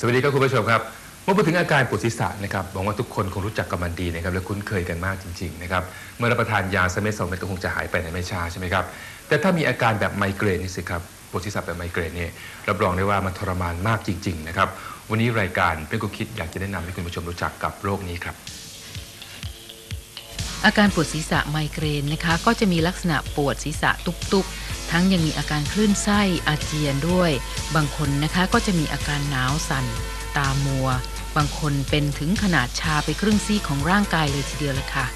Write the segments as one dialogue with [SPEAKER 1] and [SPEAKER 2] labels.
[SPEAKER 1] สวัสดีครับคุณผู้ชมครับเมื่อพูดถึงอาการปวดศีรษะนะครับหวังว่าทุกคนคงรู้จักกับมันดีนะครับและคุ้นเคยกันมากจริงๆนะครับเมื่อรับประทานยาสเม็ดสองเม็ดก็คงจะหายไปในไม่ช้าใช่ไหมครับแต่ถ้ามีอาการแบบไมเกรนนี่สิครับปวดศีรษะแบบไมเกรนเนี่ยรับรองได้ว่ามันทรมานมากจริงๆนะครับวันนี้รายการเป็นกุคิดอยากจะแนะนำให้คุณผู้ชมรู้จักกับโรคนี้ครับ
[SPEAKER 2] อาการปวดศีรษะไมเกรนนะคะ ก็จะมีลักษณะปวดศีรษะตุบๆ ทั้งยังมีอาการคลื่นไส้อาเจียนด้วย บางคนนะคะก็จะมีอาการหนาวสั่น ตามัว บางคนเป็นถึงขนาดชาไปครึ่งซีกของร่างกายเลยทีเดียวละค่ะ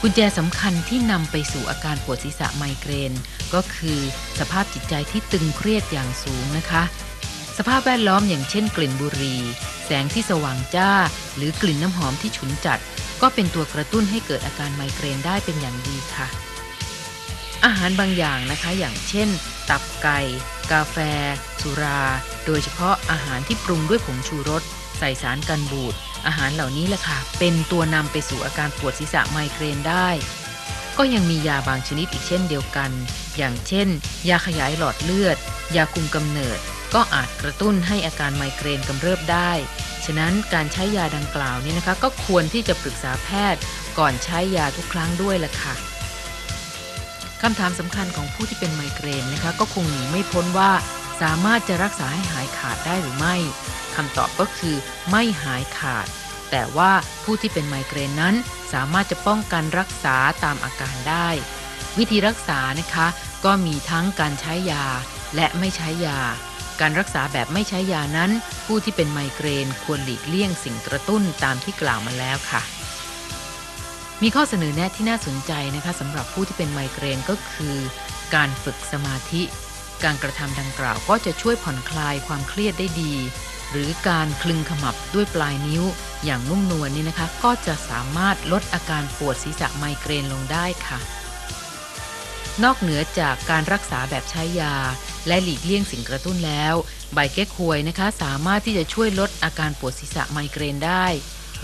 [SPEAKER 2] กุญแจสำคัญที่นำไปสู่อาการปวดศีรษะไมเกรน ก็คือสภาพจิตใจที่ตึงเครียดอย่างสูงนะคะ สภาพแวดล้อมอย่างเช่น กลิ่นบุหรี่แสงที่สว่างจ้า หรือกลิ่นน้ำหอมที่ฉุนจัด ก็เป็นตัวกระตุ้นให้เกิดอาการไมเกรนได้เป็นอย่างดีค่ะ อาหารบางอย่างนะคะอย่างเช่น ตับไก่ กาแฟ สุรา โดยเฉพาะอาหารที่ปรุงด้วยผงชูรส ใส่สารกันบูด อาหารเหล่านี้แหละค่ะ เป็นตัวนำไปสู่อาการปวดศีรษะไมเกรนได้ ก็ยังมียาบางชนิดอีกเช่นเดียวกัน อย่างเช่น ยาขยายหลอดเลือด ยาคุมกำเนิด ก็อาจกระตุ้นให้อาการไมเกรนกำเริบได้ ฉะนั้นการใช้ยาดังกล่าวนี้นะคะ ก็ควรที่จะปรึกษาแพทย์ ก่อนใช้ยาทุกครั้งด้วยล่ะค่ะ คำถามสำคัญของผู้ที่เป็นไมเกรนนะคะก็คงหนีไม่พ้นว่า สามารถจะรักษาให้หายขาดได้หรือไม่คำตอบก็คือไม่หายขาด แต่ว่าผู้ที่เป็นไมเกรนนั้น สามารถจะป้องกันรักษาตามอาการได้ วิธีรักษานะคะก็มีทั้งการใช้ยาและไม่ใช้ยา การรักษาแบบไม่ใช้ยานั้น ผู้ที่เป็นไมเกรนควรหลีกเลี่ยงสิ่งกระตุ้นตามที่กล่าวมาแล้วค่ะ มีข้อเสนอแนะที่น่าสนใจนะคะสำหรับผู้ที่เป็นไมเกรนก็คือ การฝึกสมาธิ การกระทำดังกล่าวก็จะช่วยผ่อนคลายความเครียดได้ดี หรือการคลึงขมับด้วยปลายนิ้ว อย่างนุ่มนวลนี่นะคะ ก็จะสามารถลดอาการปวดศีรษะไมเกรนลงได้ค่ะ นอกเหนือจากการรักษาแบบใช้ยา และหลีกเลี่ยงสิ่งกระตุ้นแล้ว ใบเก๊กฮวยนะคะ สามารถที่จะช่วยลดอาการปวดศีรษะไมเกรนได้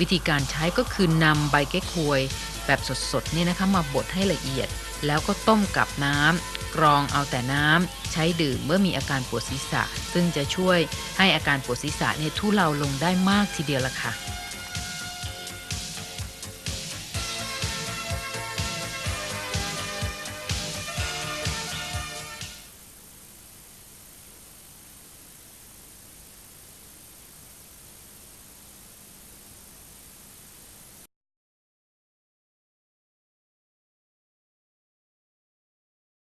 [SPEAKER 2] วิธีการใช้ก็คือนำใบเก๊กฮวย แบบสดๆเนี่ยนะคะมาบดให้ละเอียด แล้วก็ต้มกับน้ำกรองเอาแต่น้ำใช้ดื่มเมื่อมีอาการปวดศีรษะ ซึ่งจะช่วยให้อาการปวดศีรษะเนี่ยทุเลาลงได้มากทีเดียวละค่ะ